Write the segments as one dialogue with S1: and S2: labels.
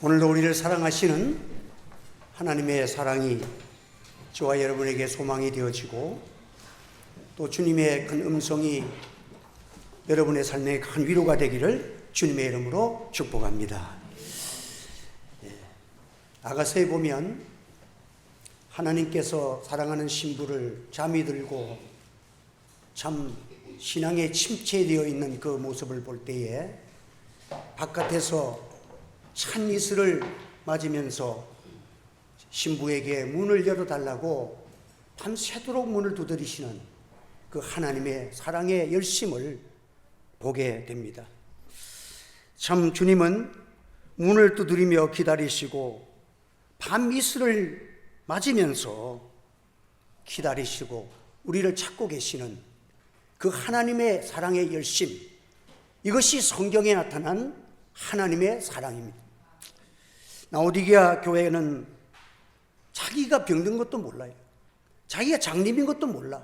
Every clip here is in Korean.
S1: 오늘도 우리를 사랑하시는 하나님의 사랑이 저와 여러분에게 소망이 되어지고 또 주님의 큰 음성이 여러분의 삶에 큰 위로가 되기를 주님의 이름으로 축복합니다. 예. 아가서에 보면 하나님께서 사랑하는 신부를 잠이 들고 참 신앙에 침체되어 있는 그 모습을 볼 때에 바깥에서 찬 이슬을 맞으면서 신부에게 문을 열어달라고 밤새도록 문을 두드리시는 그 하나님의 사랑의 열심을 보게 됩니다. 참 주님은 문을 두드리며 기다리시고 밤 이슬을 맞으면서 기다리시고 우리를 찾고 계시는 그 하나님의 사랑의 열심 이것이 성경에 나타난 하나님의 사랑입니다. 나오디게아 교회는 자기가 병든 것도 몰라요. 자기가 장님인 것도 몰라.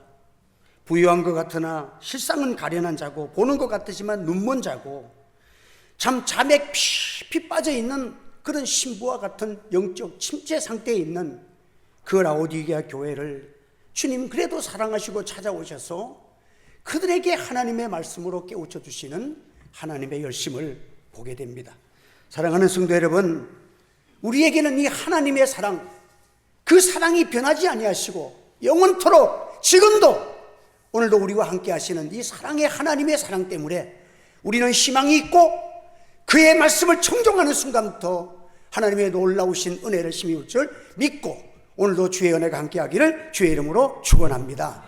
S1: 부유한 것 같으나 실상은 가련한 자고 보는 것 같으지만 눈먼 자고 참 잠에 피피 빠져 있는 그런 신부와 같은 영적 침체 상태에 있는 그 라오디게아 교회를 주님 그래도 사랑하시고 찾아오셔서 그들에게 하나님의 말씀으로 깨우쳐 주시는 하나님의 열심을 보게 됩니다. 사랑하는 성도 여러분, 우리에게는 이 하나님의 사랑, 그 사랑이 변하지 아니하시고 영원토록 지금도 오늘도 우리와 함께 하시는 이 사랑의 하나님의 사랑 때문에 우리는 희망이 있고 그의 말씀을 청종하는 순간부터 하나님의 놀라우신 은혜를 힘입을 줄 믿고 오늘도 주의 은혜가 함께 하기를 주의 이름으로 축원합니다.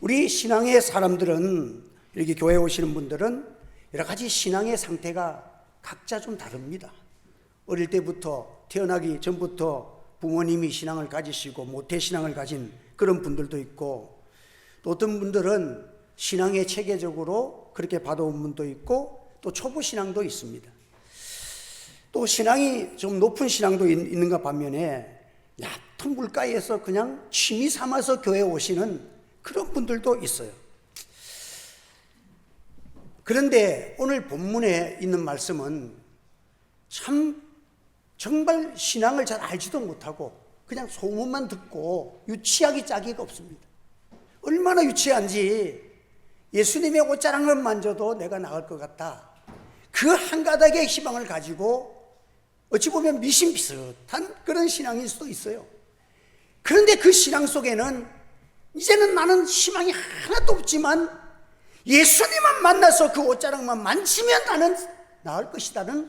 S1: 우리 신앙의 사람들은 이렇게 교회 오시는 분들은 여러 가지 신앙의 상태가 각자 좀 다릅니다. 어릴 때부터 태어나기 전부터 부모님이 신앙을 가지시고 모태 신앙을 가진 그런 분들도 있고 또 어떤 분들은 신앙에 체계적으로 그렇게 받아온 분도 있고 또 초보 신앙도 있습니다. 또 신앙이 좀 높은 신앙도 있- 있는가 반면에 얕은 물가에서 그냥 취미 삼아서 교회 오시는 그런 분들도 있어요. 그런데 오늘 본문에 있는 말씀은 참 정말 신앙을 잘 알지도 못하고 그냥 소문만 듣고 유치하기 짝이가 없습니다. 얼마나 유치한지 예수님의 옷자랑을 만져도 내가 나을 것 같다. 그 한 가닥의 희망을 가지고 어찌 보면 미신 비슷한 그런 신앙일 수도 있어요. 그런데 그 신앙 속에는 이제는 나는 희망이 하나도 없지만 예수님만 만나서 그 옷자락만 만지면 나는 나을 것이다는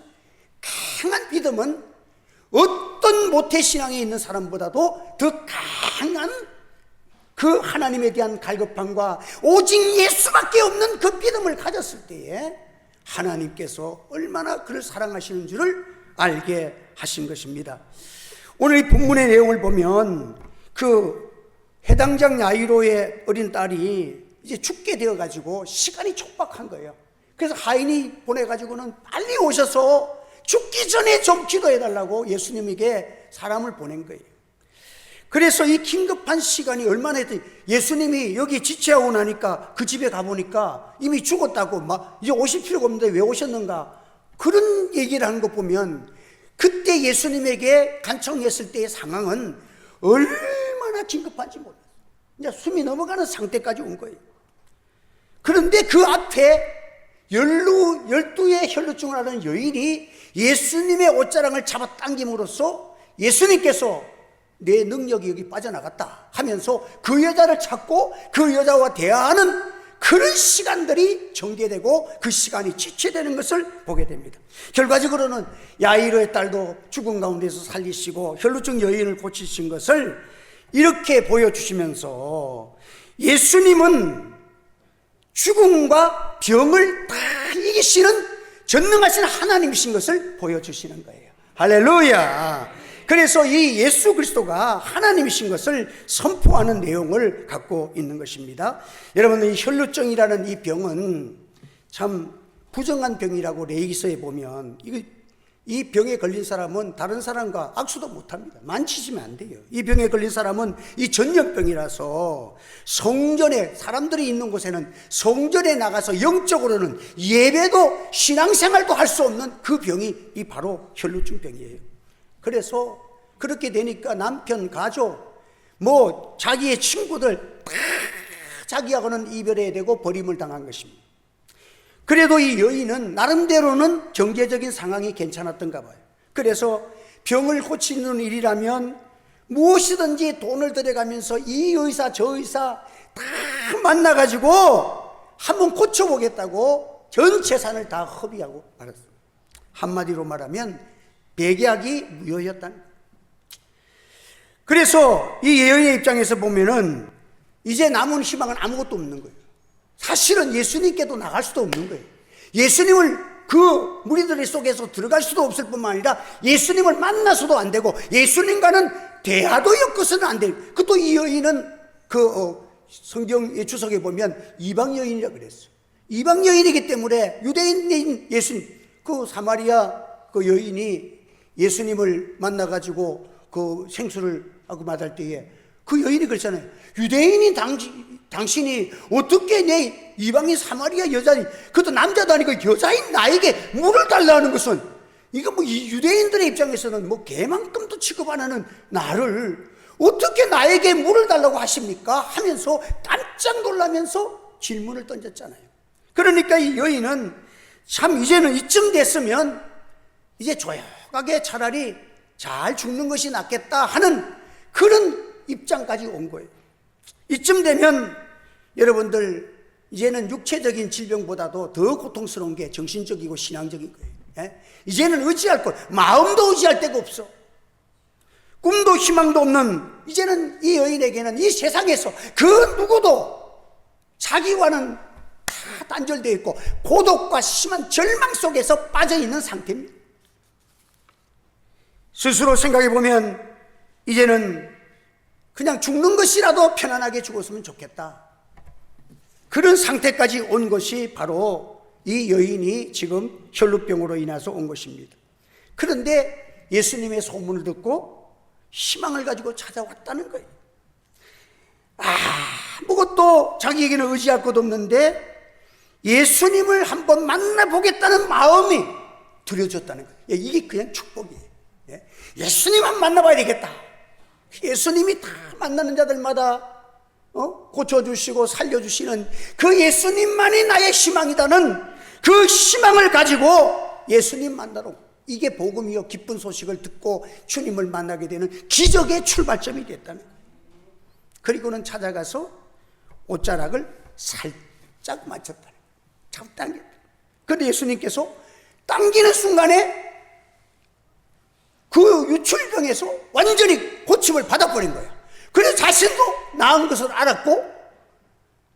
S1: 강한 믿음은 어떤 모태신앙에 있는 사람보다도 더 강한 그 하나님에 대한 갈급함과 오직 예수밖에 없는 그 믿음을 가졌을 때에 하나님께서 얼마나 그를 사랑하시는 줄을 알게 하신 것입니다. 오늘 이 본문의 내용을 보면 그 해당장 야이로의 어린 딸이 이제 죽게 되어 가지고 시간이 촉박한 거예요. 그래서 하인이 보내 가지고는 빨리 오셔서 죽기 전에 좀 기도해 달라고 예수님에게 사람을 보낸 거예요. 그래서 이 긴급한 시간이 얼마나 했더니 예수님이 여기 지체하고 나니까 그 집에 가보니까 이미 죽었다고 막 이제 오실 필요가 없는데 왜 오셨는가 그런 얘기를 하는 거 보면 그때 예수님에게 간청했을 때의 상황은 얼마나 긴급한지 몰라요. 이제 숨이 넘어가는 상태까지 온 거예요. 그런데 그 앞에 열루, 열두의 혈루증을 앓는 여인이 예수님의 옷자랑을 잡아 당김으로써 예수님께서 내 능력이 여기 빠져나갔다 하면서 그 여자를 찾고 그 여자와 대화하는 그런 시간들이 전개되고 그 시간이 지체되는 것을 보게 됩니다. 결과적으로는 야이로의 딸도 죽은 가운데서 살리시고 혈루증 여인을 고치신 것을 이렇게 보여주시면서 예수님은 죽음과 병을 다 이기시는 전능하신 하나님이신 것을 보여주시는 거예요. 할렐루야. 그래서 이 예수 그리스도가 하나님이신 것을 선포하는 내용을 갖고 있는 것입니다. 여러분, 이 혈루증이라는 이 병은 참 부정한 병이라고 레이기서에 보면 이거 이 병에 걸린 사람은 다른 사람과 악수도 못합니다. 만지시면 안 돼요. 이 병에 걸린 사람은 이 전염병이라서 성전에 사람들이 있는 곳에는 성전에 나가서 영적으로는 예배도 신앙생활도 할 수 없는 그 병이 이 바로 혈루증 병이에요. 그래서 그렇게 되니까 남편, 가족, 뭐 자기의 친구들 다 자기하고는 이별해야 되고 버림을 당한 것입니다. 그래도 이 여인은 나름대로는 경제적인 상황이 괜찮았던가 봐요. 그래서 병을 고치는 일이라면 무엇이든지 돈을 들여가면서 이 의사 저 의사 다 만나가지고 한번 고쳐보겠다고 전 재산을 다 허비하고 말았어요. 한마디로 말하면 백약이 무효였다는. 그래서 이 예언의 입장에서 보면은 이제 남은 희망은 아무것도 없는 거예요. 사실은 예수님께도 나갈 수도 없는 거예요. 예수님을 그 무리들 속에서 들어갈 수도 없을 뿐만 아니라 예수님을 만나서도 안 되고 예수님과는 대화도 엮어서는 안 돼요. 그것도 이 여인은 그 어, 성경 주석에 보면 이방 여인이라 그랬어요. 이방 여인이기 때문에 유대인인 예수님 그 사마리아 그 여인이 예수님을 만나 가지고 그 생수를 하고 맞을 때에 그 여인이 그랬잖아요. 유대인인 당신, 당신이 어떻게 내 이방인 사마리아 여자니, 그것도 남자도 아니고 여자인 나에게 물을 달라는 것은, 이거 뭐이 유대인들의 입장에서는 뭐 개만큼도 취급 안 하는 나를 어떻게 나에게 물을 달라고 하십니까? 하면서 깜짝 놀라면서 질문을 던졌잖아요. 그러니까 이 여인은 참 이제는 이쯤 됐으면 이제 조용하게 차라리 잘 죽는 것이 낫겠다 하는 그런 입장까지 온 거예요. 이쯤 되면 여러분들 이제는 육체적인 질병보다도 더 고통스러운 게 정신적이고 신앙적인 거예요. 예? 이제는 의지할 것, 마음도 의지할 데가 없어. 꿈도 희망도 없는 이제는 이 여인에게는 이 세상에서 그 누구도 자기와는 다 단절되어 있고 고독과 심한 절망 속에서 빠져 있는 상태입니다. 스스로 생각해 보면 이제는 그냥 죽는 것이라도 편안하게 죽었으면 좋겠다. 그런 상태까지 온 것이 바로 이 여인이 지금 혈루병으로 인해서 온 것입니다. 그런데 예수님의 소문을 듣고 희망을 가지고 찾아왔다는 거예요. 아무것도 자기에게는 의지할 것 없는데 예수님을 한번 만나보겠다는 마음이 들여졌다는 거예요. 예, 이게 그냥 축복이에요. 예? 예수님 한 만나봐야 되겠다. 예수님이 다 만나는 자들마다 어? 고쳐주시고 살려주시는 그 예수님만이 나의 희망이다는 그 희망을 가지고 예수님 만나러 이게 복음이요 기쁜 소식을 듣고 주님을 만나게 되는 기적의 출발점이 됐다는. 그리고는 찾아가서 옷자락을 살짝 거예요. 참 당겼다. 그런데 예수님께서 당기는 순간에 그 유출병에서 완전히 고침을 받아버린 거예요. 그래서 자신도 나은 것을 알았고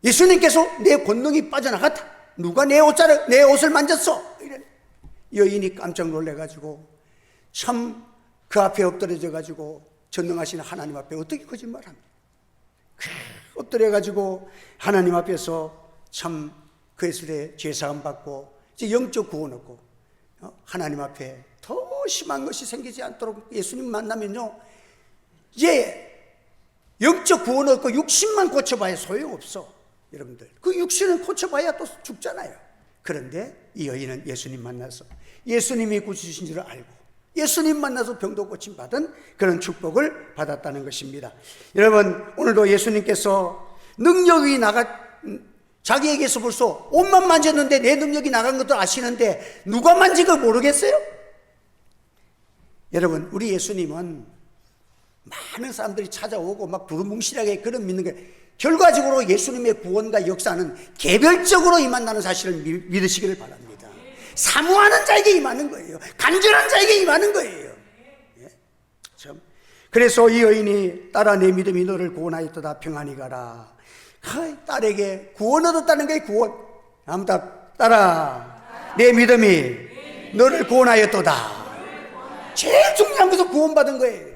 S1: 예수님께서 내 권능이 빠져나갔다. 누가 내 옷자를 내 옷을 만졌어? 이래. 여인이 깜짝 놀래가지고 참 그 앞에 엎드려져가지고 전능하신 하나님 앞에 어떻게 거짓말합니까? 엎드려가지고 하나님 앞에서 참 그에스의 죄사함 받고 이제 영적 구원 얻고 어? 하나님 앞에 더 심한 것이 생기지 않도록 예수님 만나면요 이제 영적 구원 얻고 육신만 고쳐봐야 소용없어 여러분들 그 육신은 고쳐봐야 또 죽잖아요 그런데 이 여인은 예수님 만나서 예수님이 구주신 줄을 알고 예수님 만나서 병도 고침 받은 그런 축복을 받았다는 것입니다. 여러분 오늘도 예수님께서 능력이 나가 자기에게서 벌써 옷만 만졌는데 내 능력이 나간 것도 아시는데 누가 만진 걸 모르겠어요? 여러분 우리 예수님은 많은 사람들이 찾아오고 막 두루뭉실하게 그런 믿는 게 결과적으로 예수님의 구원과 역사는 개별적으로 임한다는 사실을 믿으시기를 바랍니다. 사모하는 자에게 임하는 거예요. 간절한 자에게 임하는 거예요. 예? 참. 그래서 이 여인이 딸아 내 믿음이 너를 구원하였도다 평안히 가라. 아, 딸에게 구원 얻었다는 게 구원. 아무다 딸아 내 믿음이 너를 구원하였도다. 제일 중요한 것은 구원받은 거예요.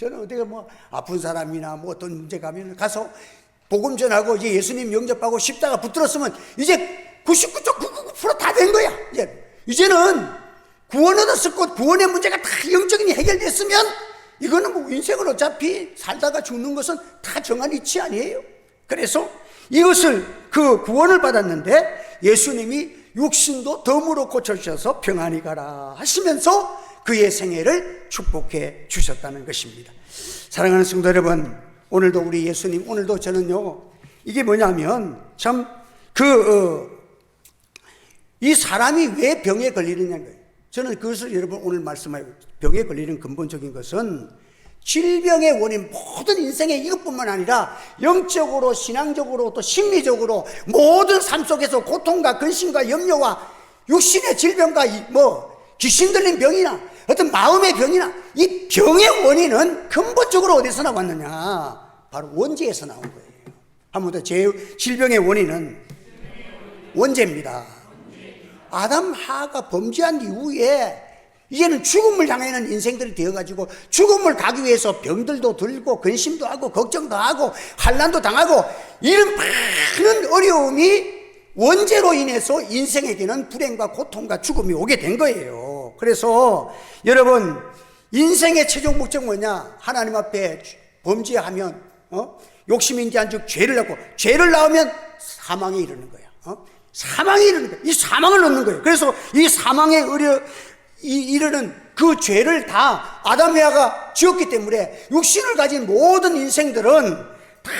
S1: 저는 어디가 뭐 아픈 사람이나 뭐 어떤 문제 가면 가서 복음 전하고 이제 예수님 영접하고 십자가 붙들었으면 이제 99.999%다 된 거야. 이제 이제는 구원 얻었었고 구원의 문제가 다 영적인 해결됐으면 이거는 뭐 인생을 어차피 살다가 죽는 것은 다 정한 이치 아니에요. 그래서 이것을 그 구원을 받았는데 예수님이 육신도 덤으로 고쳐주셔서 평안히 가라 하시면서 그의 생애를 축복해 주셨다는 것입니다. 사랑하는 성도 여러분, 오늘도 우리 예수님, 오늘도 저는요, 이게 뭐냐면 참 그, 어, 이 사람이 왜 병에 걸리느냐는 거예요. 저는 그것을 여러분 오늘 말씀하여 병에 걸리는 근본적인 것은 질병의 원인 모든 인생의 이것뿐만 아니라 영적으로 신앙적으로 또 심리적으로 모든 삶 속에서 고통과 근심과 염려와 육신의 질병과 이- 뭐 귀신 들린 병이나 어떤 마음의 병이나 이 병의 원인은 근본적으로 어디서 나왔느냐? 바로 원죄에서 나온 거예요. 한 번 더 제 질병의 원인은 원죄입니다. 아담 하가 범죄한 이후에 이제는 죽음을 향하는 인생들이 되어가지고 죽음을 가기 위해서 병들도 들고 근심도 하고 걱정도 하고 환란도 당하고 이런 많은 어려움이 원죄로 인해서 인생에게는 불행과 고통과 죽음이 오게 된 거예요. 그래서 여러분 인생의 최종 목적 뭐냐? 하나님 앞에 범죄하면 어? 욕심인지 한즉 죄를 낳고 죄를 낳으면 사망에 이르는 거야. 어? 사망에 이르는 거야. 이 사망을 넣는 거예요. 그래서 이 사망에 이르, 이, 이르는 그 죄를 다 아담에아가 지었기 때문에 육신을 가진 모든 인생들은 다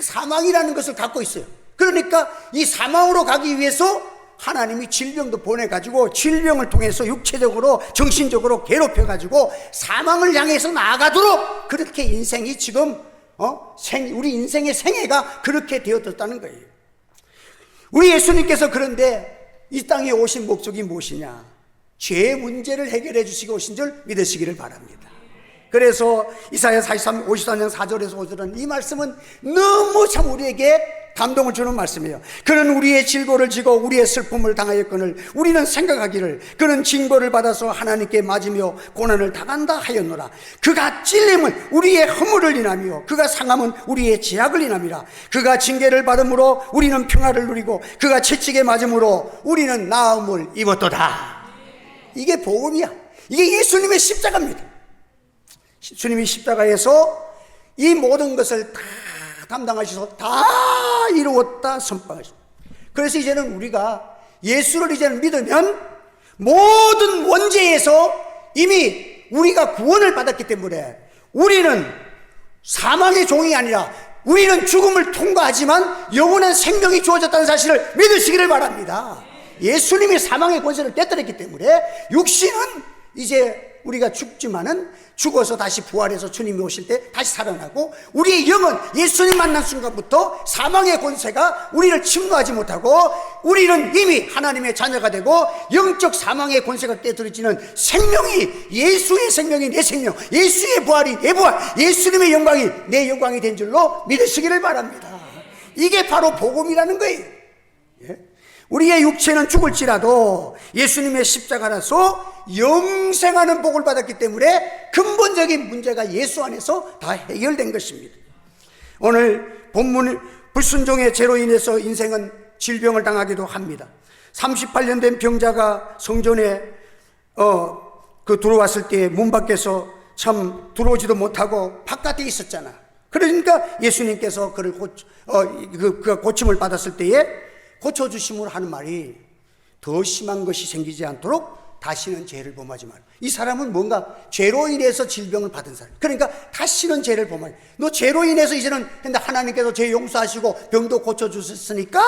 S1: 사망이라는 것을 갖고 있어요. 그러니까 이 사망으로 가기 위해서 하나님이 질병도 보내가지고 질병을 통해서 육체적으로 정신적으로 괴롭혀가지고 사망을 향해서 나아가도록 그렇게 인생이 지금 어? 생, 우리 인생의 생애가 그렇게 되어졌다는 거예요. 우리 예수님께서 그런데 이 땅에 오신 목적이 무엇이냐? 죄 문제를 해결해 주시고 오신 줄 믿으시기를 바랍니다. 그래서 이사야 43, 54년 4절에서 5절은 이 말씀은 너무 참 우리에게 감동을 주는 말씀이에요. 그는 우리의 질고를 지고 우리의 슬픔을 당하였거늘 우리는 생각하기를 그는 징벌을 받아서 하나님께 맞으며 고난을 당한다 하였노라. 그가 찔림은 우리의 허물을 인하며 그가 상함은 우리의 제약을 인함이라. 그가 징계를 받음으로 우리는 평화를 누리고 그가 채찍에 맞음으로 우리는 나음을 입었도다. 이게 복음이야. 이게 예수님의 십자가입니다. 주님이 십자가에서 이 모든 것을 다 담당하셔서 다 이루었다 선포하셨다. 그래서 이제는 우리가 예수를 이제는 믿으면 모든 원죄에서 이미 우리가 구원을 받았기 때문에 우리는 사망의 종이 아니라 우리는 죽음을 통과하지만 영원한 생명이 주어졌다는 사실을 믿으시기를 바랍니다. 예수님이 사망의 권세를 깨뜨렸기 때문에 육신은 이제 우리가 죽지만은 죽어서 다시 부활해서 주님이 오실 때 다시 살아나고 우리의 영은 예수님 만난 순간부터 사망의 권세가 우리를 침노하지 못하고 우리는 이미 하나님의 자녀가 되고 영적 사망의 권세가 떼들어지는 생명이 예수의 생명이 내 생명, 예수의 부활이 내 부활, 예수님의 영광이 내 영광이 된 줄로 믿으시기를 바랍니다. 이게 바로 복음이라는 거예요. 예? 우리의 육체는 죽을지라도 예수님의 십자가라서 영생하는 복을 받았기 때문에 근본적인 문제가 예수 안에서 다 해결된 것입니다. 오늘 본문 불순종의 죄로 인해서 인생은 질병을 당하기도 합니다. 38년 된 병자가 성전에 어 그 들어왔을 때 문 밖에서 참 들어오지도 못하고 바깥에 있었잖아. 그러니까 예수님께서 그를 고, 어, 그, 그 고침을 받았을 때에 고쳐주심으로 하는 말이 더 심한 것이 생기지 않도록 다시는 죄를 범하지 마라. 이 사람은 뭔가 죄로 인해서 질병을 받은 사람. 그러니까 다시는 죄를 범하지. 너 죄로 인해서 이제는 근데 하나님께서 죄 용서하시고 병도 고쳐주셨으니까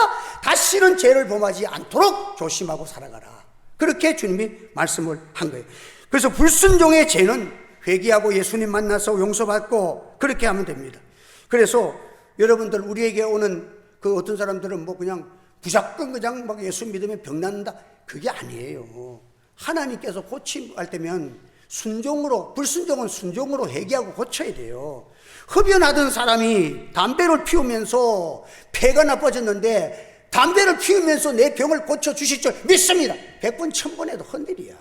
S1: 다시는 죄를 범하지 않도록 조심하고 살아가라. 그렇게 주님이 말씀을 한 거예요. 그래서 불순종의 죄는 회개하고 예수님 만나서 용서받고 그렇게 하면 됩니다. 그래서 여러분들 우리에게 오는 그 어떤 사람들은 뭐 그냥 부작건 그냥 막 예수 믿으면 병 낫는다. 그게 아니에요. 하나님께서 고침할 때면 순종으로, 불순종은 순종으로 회개하고 고쳐야 돼요. 흡연하던 사람이 담배를 피우면서 폐가 나빠졌는데 담배를 피우면서 내 병을 고쳐주실 줄 믿습니다. 백번, 천번 해도 헌일이야.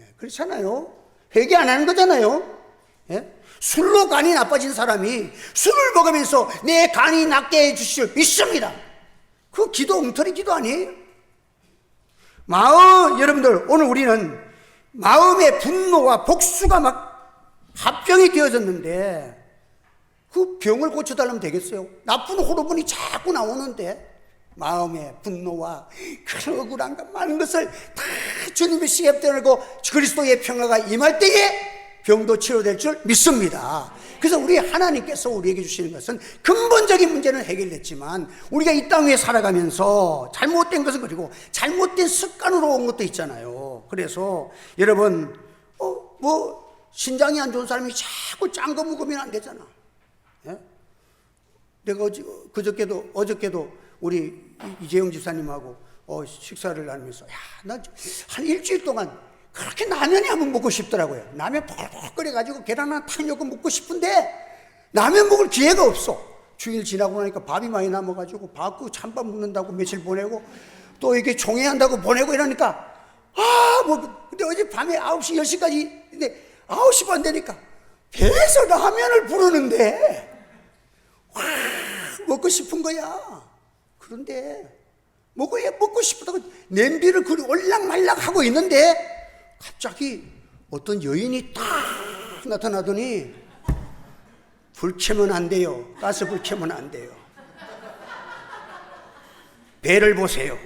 S1: 예, 그렇잖아요. 회개 안 하는 거잖아요. 예? 술로 간이 나빠진 사람이 술을 먹으면서 내 간이 낫게 해주실 믿습니다. 그 기도 엉터리 기도 아니에요? 마음 여러분들 오늘 우리는 마음의 분노와 복수가 막 합병이 되어졌는데 그 병을 고쳐달라면 되겠어요? 나쁜 호르몬이 자꾸 나오는데 마음의 분노와 그런 억울한 것 많은 것을 다 주님의 시에 떠나고 그리스도의 평화가 임할 때에 병도 치료될 줄 믿습니다. 그래서 우리 하나님께서 우리에게 주시는 것은 근본적인 문제는 해결됐지만 우리가 이 땅 위에 살아가면서 잘못된 것은 그리고 잘못된 습관으로 온 것도 있잖아요. 그래서 여러분 어, 뭐 신장이 안 좋은 사람이 자꾸 짠 거 먹으면 안 되잖아. 예? 내가 어저, 그저께도 어저께도 우리 이재용 집사님하고 어, 식사를 나누면서 야 나 한 일주일 동안 그렇게 라면이 한번 먹고 싶더라고요. 라면 펄펄 끓여가지고 계란 하나 탁 넣고 먹고 싶은데 라면 먹을 기회가 없어. 주일 지나고 나니까 밥이 많이 남아가지고 밥그 찬밥 먹는다고 며칠 보내고 또 이렇게 종회한다고 보내고 이러니까 아, 뭐, 근데 어제 밤에 9시, 10시까지, 근데 9시 반 되니까 배에서 라면을 부르는데 와, 먹고 싶은 거야. 그런데 먹고, 먹고 싶다고 냄비를 그리 올락말락 하고 있는데 갑자기 어떤 여인이 딱 나타나더니 불 켜면 안 돼요. 가스 불 켜면 안 돼요. 배를 보세요.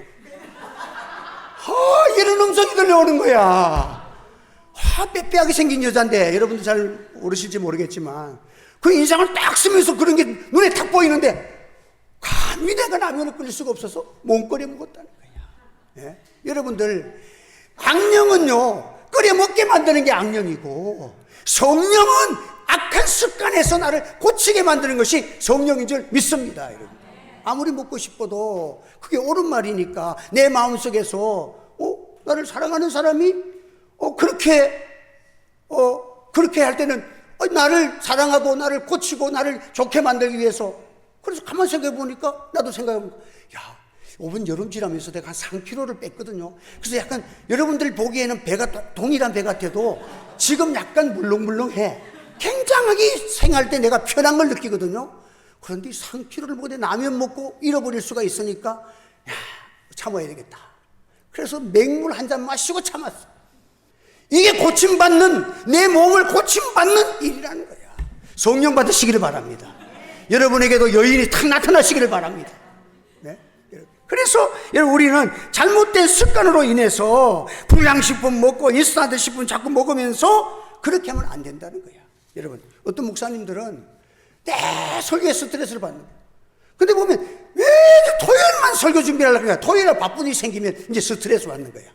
S1: 아, 이런 음성이 들려오는 거야. 아, 빼빼하게 생긴 여잔데, 여러분들 잘 모르실지 모르겠지만, 그 인상을 딱 쓰면서 그런 게 눈에 탁 보이는데, 감히 내가 라면을 끓일 수가 없어서 몸거려 먹었다는 거야. 예? 여러분들, 악령은요, 끓여 먹게 만드는 게 악령이고, 성령은 악한 습관에서 나를 고치게 만드는 것이 성령인 줄 믿습니다, 여러분. 아무리 먹고 싶어도 그게 옳은 말이니까 내 마음속에서 어 나를 사랑하는 사람이 어 그렇게 어 그렇게 할 때는 어, 나를 사랑하고 나를 고치고 나를 좋게 만들기 위해서 그래서 가만 생각해 보니까 나도 생각해 보니까 야 이번 여름 지나면서 내가 한 3kg를 뺐거든요. 그래서 약간 여러분들 보기에는 배가 도- 동일한 배 같아도 지금 약간 물렁물렁해. 굉장하게 생활 때 내가 편한 걸 느끼거든요. 그런데 3kg를 먹는데 라면 먹고 잃어버릴 수가 있으니까 야, 참아야 되겠다. 그래서 맹물 한 잔 마시고 참았어. 이게 고침받는 내 몸을 고침받는 일이라는 거야. 성령 받으시기를 바랍니다. 여러분에게도 여인이 탁 나타나시기를 바랍니다. 네? 그래서 여러분 우리는 잘못된 습관으로 인해서 불량식품 먹고 인스턴트 식품 자꾸 먹으면서 그렇게 하면 안 된다는 거야. 여러분 어떤 목사님들은 내 설교에 스트레스를 받는 거야. 근데 보면 왜 토요일만 설교 준비하려고 그래? 토요일에 바쁜 일이 생기면 이제 스트레스 받는 거야.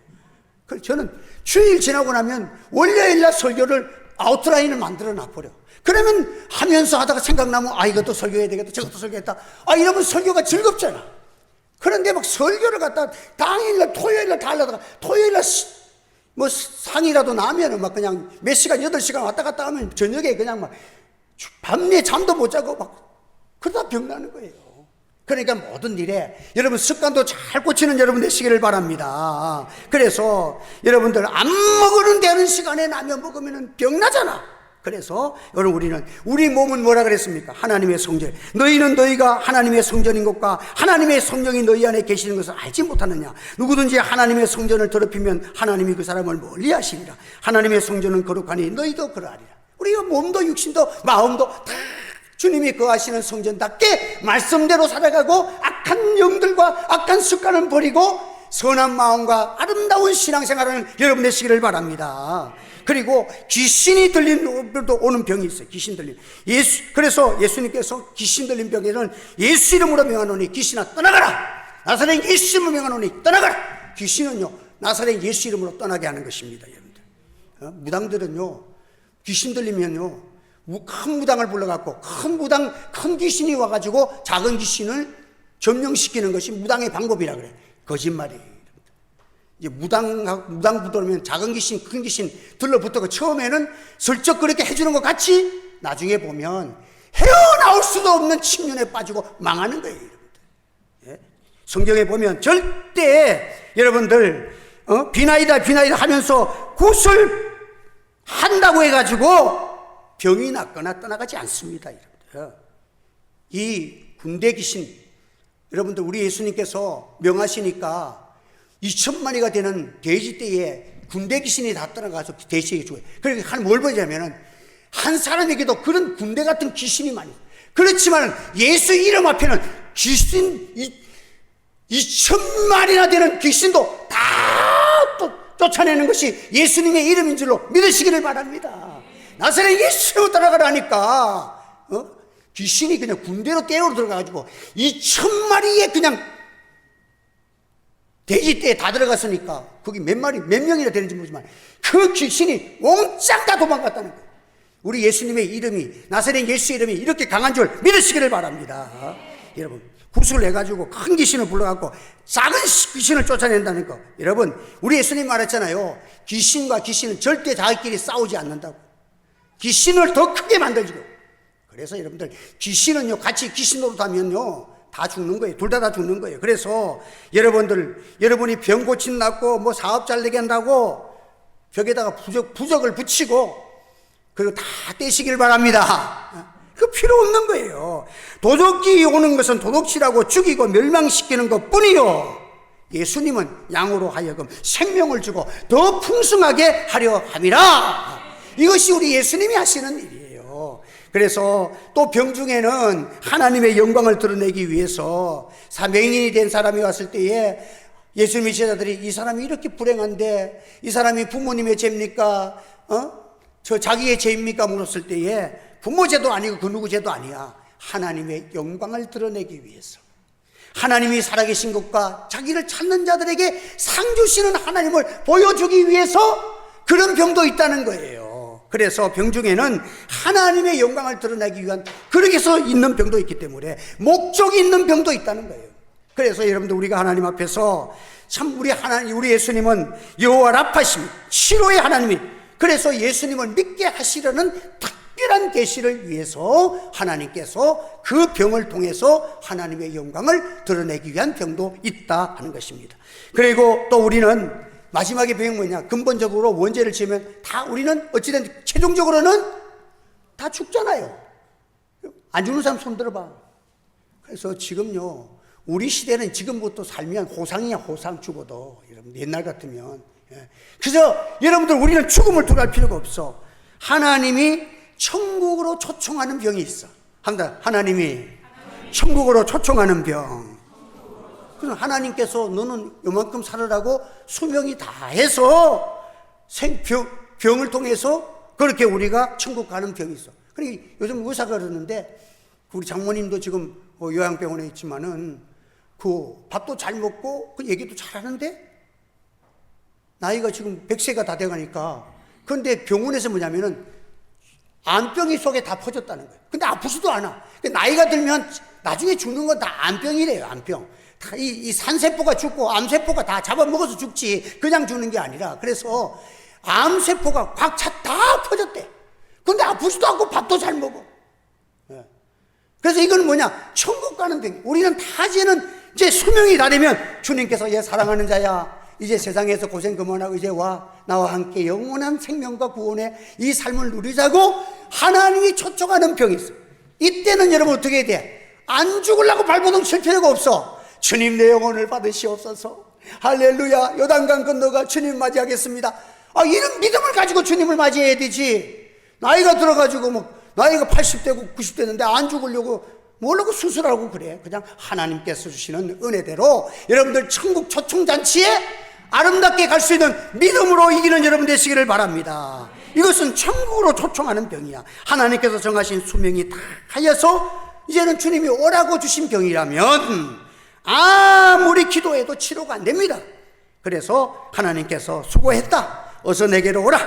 S1: 그래서 저는 주일 지나고 나면 월요일날 설교를 아웃라인을 만들어 놔버려. 그러면 하면서 하다가 생각나면 아 이것도 설교해야 되겠다 저것도 설교했다. 아 이러면 설교가 즐겁잖아. 그런데 막 설교를 갖다 당일날 토요일날 다 하려다가 토요일날 시- 뭐 상이라도 나면은 막 그냥 몇 시간 여덟 시간 왔다 갔다 하면 저녁에 그냥 막 밤에 잠도 못 자고 막 그러다 병나는 거예요. 그러니까 모든 일에 여러분 습관도 잘 고치는 여러분 되시기를 바랍니다. 그래서 여러분들 안 먹으는 되는 시간에 라면 먹으면 병나잖아. 그래서 여러분 우리는 우리 몸은 뭐라 그랬습니까? 하나님의 성전. 너희는 너희가 하나님의 성전인 것과 하나님의 성령이 너희 안에 계시는 것을 알지 못하느냐? 누구든지 하나님의 성전을 더럽히면 하나님이 그 사람을 멀리 하시리라. 하나님의 성전은 거룩하니 너희도 그러하리라. 우리가 몸도 육신도 마음도 다 주님이 거하시는 성전답게 말씀대로 살아가고 악한 영들과 악한 습관을 버리고 선한 마음과 아름다운 신앙생활을 여러분 되시기를 바랍니다. 그리고 귀신이 들린 도 오는 병이 있어요. 귀신 들린. 예수 그래서 예수님께서 귀신 들린 병에는 예수 이름으로 명하노니 귀신아 떠나가라. 나사렛 예수 이름으로 명하노니 떠나가라. 귀신은요 나사렛 예수 이름으로 떠나게 하는 것입니다, 여러분들. 어? 무당들은요 귀신 들리면요 무- 큰 무당을 불러갖고 큰 무당 큰 귀신이 와가지고 작은 귀신을 점령시키는 것이 무당의 방법이라 그래 거짓말이에요. 이제 무당 무당 부들면 작은 귀신 큰 귀신 들러붙어가 처음에는 슬쩍 그렇게 해주는 것 같이 나중에 보면 헤어나올 수도 없는 침륜에 빠지고 망하는 거예요. 예? 성경에 보면 절대 여러분들 어? 비나이다 비나이다 하면서 굿을 한다고 해가지고 병이 낫거나 떠나가지 않습니다, 여러분들. 이 군대 귀신, 여러분들 우리 예수님께서 명하시니까 2천 마리가 되는 돼지 떼에 군대 귀신이 다 떠나가서 대시해 주고 그러니까 한뭘 보자면은 한 사람에게도 그런 군대 같은 귀신이 많이. 그렇지만 예수 이름 앞에는 귀신 이, 이천 마리나 되는 귀신도 다또 쫓아내는 것이 예수님의 이름인 줄로 믿으시기를 바랍니다. 나사렛 예수 따라가라니까 어? 귀신이 그냥 군대로 깨우러 들어가가지고 이천 마리에 그냥 돼지떼에 다 들어갔으니까 거기 몇 마리 몇 명이나 되는지 모르지만 그 귀신이 몽짱 다 도망갔다는 거예요. 우리 예수님의 이름이 나사렛 예수 이름이 이렇게 강한 줄 믿으시기를 바랍니다. 여러분 구슬을 해가지고 큰 귀신을 불러갖고 작은 귀신을 쫓아낸다는 거. 여러분 우리 예수님 말했잖아요. 귀신과 귀신은 절대 자기끼리 싸우지 않는다고. 귀신을 더 크게 만들고. 그래서 여러분들 귀신은요 같이 귀신 노릇하면요 다 죽는 거예요. 둘 다 다 죽는 거예요. 그래서 여러분들 여러분이 병 고친다고 뭐 사업 잘 되게 한다고 벽에다가 부적 부적을 붙이고 그리고 다 떼시길 바랍니다. 그 필요 없는 거예요. 도둑이 오는 것은 도둑질하고 죽이고 멸망시키는 것 뿐이요. 예수님은 양으로 하여금 생명을 주고 더 풍성하게 하려 함이라. 이것이 우리 예수님이 하시는 일이에요. 그래서 또 병중에는 하나님의 영광을 드러내기 위해서 사명인이 된 사람이 왔을 때에 예수님의 제자들이 이 사람이 이렇게 불행한데 이 사람이 부모님의 죄입니까? 어? 저 자기의 죄입니까? 물었을 때에 부모 죄도 아니고 그 누구 죄도 아니야. 하나님의 영광을 드러내기 위해서. 하나님이 살아계신 것과 자기를 찾는 자들에게 상 주시는 하나님을 보여주기 위해서 그런 병도 있다는 거예요. 그래서 병 중에는 하나님의 영광을 드러내기 위한 그렇게 해서 있는 병도 있기 때문에 목적이 있는 병도 있다는 거예요. 그래서 여러분들 우리가 하나님 앞에서 참 우리 하나님 우리 예수님은 여호와 라파심 치료의 하나님이 그래서 예수님을 믿게 하시려는 특별한 계시를 위해서 하나님께서 그 병을 통해서 하나님의 영광을 드러내기 위한 병도 있다 하는 것입니다. 그리고 또 우리는 마지막에 병이 뭐냐? 근본적으로 원죄를 지으면 다 우리는 어찌된 최종적으로는 다 죽잖아요. 안 죽는 사람 손 들어봐. 그래서 지금요, 우리 시대는 지금부터 살면 호상이야, 호상 죽어도. 여러분, 옛날 같으면. 예. 그래서 여러분들 우리는 죽음을 두할 필요가 없어. 하나님이 천국으로 초청하는 병이 있어. 합니다. 하나님이 천국으로 초청하는 병. 그래서 하나님께서 너는 요만큼 살으라고 수명이 다 해서 생병, 병을 통해서 그렇게 우리가 천국 가는 병이 있어. 그러니까 요즘 의사가 그러는데 우리 장모님도 지금 뭐 요양병원에 있지만은 그 밥도 잘 먹고 그 얘기도 잘 하는데 나이가 지금 100세가 다 돼가니까 그런데 병원에서 뭐냐면은 암병이 속에 다 퍼졌다는 거예요. 근데 아프지도 않아. 나이가 들면 나중에 죽는 건 다 암병이래요, 암병. 다 이, 이 산세포가 죽고 암세포가 다 잡아먹어서 죽지 그냥 죽는 게 아니라 그래서 암세포가 꽉 차 다 퍼졌대. 근데 아프지도 않고 밥도 잘 먹어. 예. 그래서 이건 뭐냐? 천국 가는 병. 우리는 다 이제는 이제 수명이 다 되면 주님께서 얘 사랑하는 자야. 이제 세상에서 고생 그만하고 이제 와 나와 함께 영원한 생명과 구원의 이 삶을 누리자고 하나님이 초청하는 병이 있어. 이때는 여러분 어떻게 해야 돼? 안 죽으려고 발버둥 칠 필요가 없어. 주님 내 영혼을 받으시옵소서. 할렐루야. 요단강 건너가 주님 맞이하겠습니다. 아, 이런 믿음을 가지고 주님을 맞이해야 되지. 나이가 들어가지고 뭐 나이가 80대고 90대인데 안 죽으려고 뭐라고 수술하고 그래. 그냥 하나님께서 주시는 은혜대로 여러분들 천국 초청잔치에 아름답게 갈 수 있는 믿음으로 이기는 여러분 되시기를 바랍니다. 이것은 천국으로 초청하는 병이야. 하나님께서 정하신 수명이 다 하여서 이제는 주님이 오라고 주신 병이라면 아무리 기도해도 치료가 안 됩니다. 그래서 하나님께서 수고했다. 어서 내게로 오라.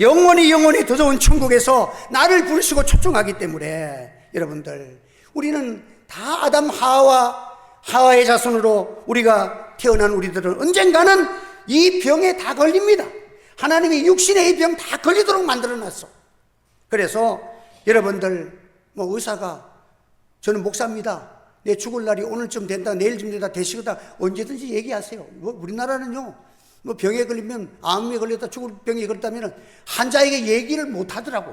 S1: 영원히 영원히 더 좋은 천국에서 나를 부르시고 초청하기 때문에 여러분들 우리는 다 아담 하와 하와의 자손으로 우리가 태어난 우리들은 언젠가는 이 병에 다 걸립니다. 하나님이 육신의 이 병 다 걸리도록 만들어 놨어. 그래서 여러분들 뭐 의사가 저는 목사입니다. 내 죽을 날이 오늘쯤 된다, 내일쯤 된다, 되시거다 언제든지 얘기하세요. 뭐 우리나라는요. 뭐 병에 걸리면 암에 걸렸다 죽을 병에 걸렸다면 환자에게 얘기를 못 하더라고.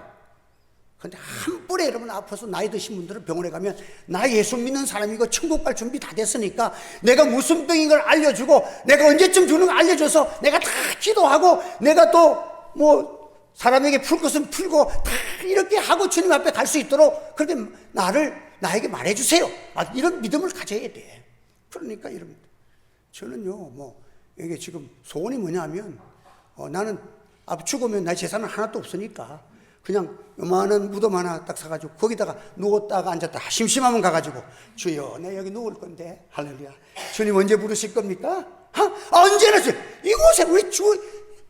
S1: 근데 한 뿔에 여러분 아파서 나이 드신 분들은 병원에 가면 나 예수 믿는 사람이고 천국 갈 준비 다 됐으니까 내가 무슨 병인 걸 알려주고 내가 언제쯤 주는 걸 알려줘서 내가 다 기도하고 내가 또 뭐 사람에게 풀 것은 풀고 다 이렇게 하고 주님 앞에 갈 수 있도록 그렇게 나를 나에게 말해주세요. 아, 이런 믿음을 가져야 돼. 그러니까 여러분 저는요 뭐 이게 지금 소원이 뭐냐면 어, 나는 앞 죽으면 나 재산은 하나도 없으니까 그냥 요만한 무덤 하나 딱 사가지고 거기다가 누웠다가 앉았다 심심하면 가가지고 주여 내 여기 누울 건데 할렐루야 주님 언제 부르실 겁니까? 하? 아, 언제나 주 이곳에 우리 주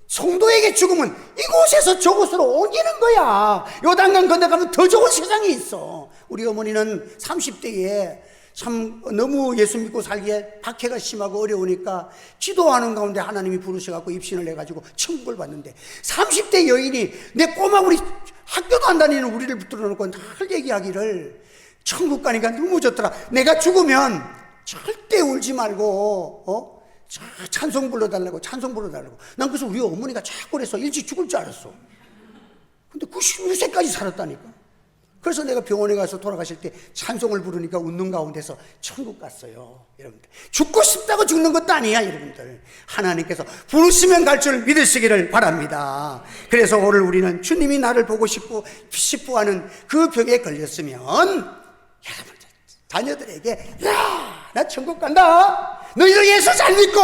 S1: 성도에게 죽으면 이곳에서 저곳으로 옮기는 거야. 요단강 건너가면 더 좋은 세상이 있어. 우리 어머니는 30대에 참 너무 예수 믿고 살기에 박해가 심하고 어려우니까 기도하는 가운데 하나님이 부르셔갖고 입신을 내가지고 천국을 봤는데 30대 여인이 내 꼬마 우리 학교도 안 다니는 우리를 붙들어 놓고 늘 얘기하기를 천국 가니까 너무 좋더라. 내가 죽으면 절대 울지 말고 어? 자, 찬송 불러달라고 찬송 불러달라고. 난 그래서 우리 어머니가 자꾸 그래서 일찍 죽을 줄 알았어. 근데 96세까지 살았다니까. 그래서 내가 병원에 가서 돌아가실 때 찬송을 부르니까 웃는 가운데서 천국 갔어요. 여러분들 죽고 싶다고 죽는 것도 아니야 여러분들. 하나님께서 부르시면 갈 줄 믿으시기를 바랍니다. 그래서 오늘 우리는 주님이 나를 보고 싶고 싶고 하는 그 벽에 걸렸으면 여러분 자녀들에게 야 나 천국 간다. 너희들 예수 잘 믿고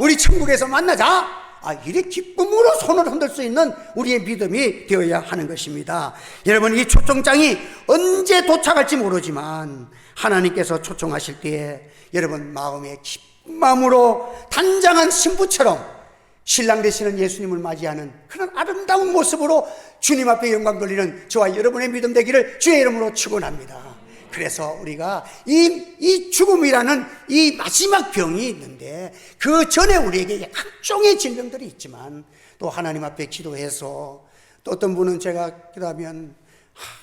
S1: 우리 천국에서 만나자. 아 이래 기쁨으로 손을 흔들 수 있는 우리의 믿음이 되어야 하는 것입니다. 여러분 이 초청장이 언제 도착할지 모르지만 하나님께서 초청하실 때에 여러분 마음에 기쁜 마음으로 단장한 신부처럼 신랑 되시는 예수님을 맞이하는 그런 아름다운 모습으로 주님 앞에 영광 돌리는 저와 여러분의 믿음 되기를 주의 이름으로 축원합니다. 그래서 우리가 이, 이 죽음이라는 이 마지막 병이 있는데 그 전에 우리에게 각종의 질병들이 있지만 또 하나님 앞에 기도해서 또 어떤 분은 제가 기도하면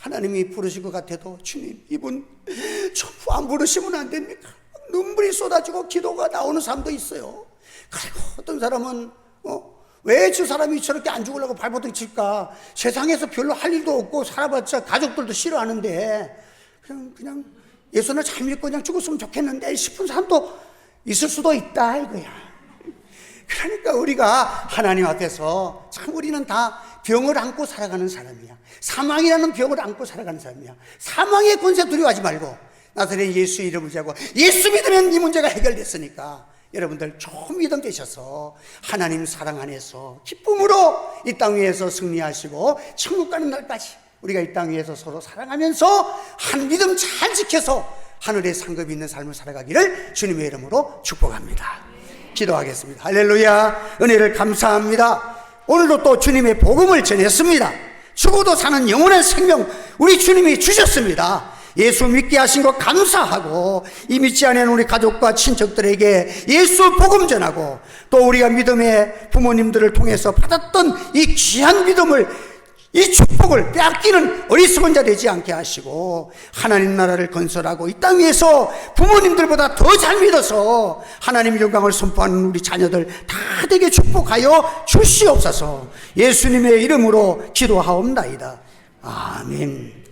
S1: 하나님이 부르실 것 같아도 주님 이분 전부 안 부르시면 안 됩니까? 눈물이 쏟아지고 기도가 나오는 사람도 있어요. 그리고 어떤 사람은 어, 왜저 사람이 저렇게 안 죽으려고 발버둥 칠까? 세상에서 별로 할 일도 없고 살아봤자 가족들도 싫어하는데 그냥 그냥 예수를 잘 믿고 그냥 죽었으면 좋겠는데 싶은 사람도 있을 수도 있다 이거야. 그러니까 우리가 하나님 앞에서 참 우리는 다 병을 안고 살아가는 사람이야. 사망이라는 병을 안고 살아가는 사람이야. 사망의 권세 두려워하지 말고 나사렛 예수 이름을 자고 예수 믿으면 이 문제가 해결됐으니까 여러분들 좋은 믿음 되셔서 하나님 사랑 안에서 기쁨으로 이 땅 위에서 승리하시고 천국 가는 날까지 우리가 이 땅 위에서 서로 사랑하면서 한 믿음 잘 지켜서 하늘의 상급이 있는 삶을 살아가기를 주님의 이름으로 축복합니다. 기도하겠습니다. 할렐루야. 은혜를 감사합니다. 오늘도 또 주님의 복음을 전했습니다. 죽어도 사는 영원한 생명 우리 주님이 주셨습니다. 예수 믿게 하신 것 감사하고 이 믿지 않은 우리 가족과 친척들에게 예수 복음 전하고 또 우리가 믿음의 부모님들을 통해서 받았던 이 귀한 믿음을 이 축복을 빼앗기는 어리석은 자 되지 않게 하시고 하나님 나라를 건설하고 이 땅 위에서 부모님들보다 더 잘 믿어서 하나님 영광을 선포하는 우리 자녀들 다 되게 축복하여 주시옵소서 예수님의 이름으로 기도하옵나이다. 아멘.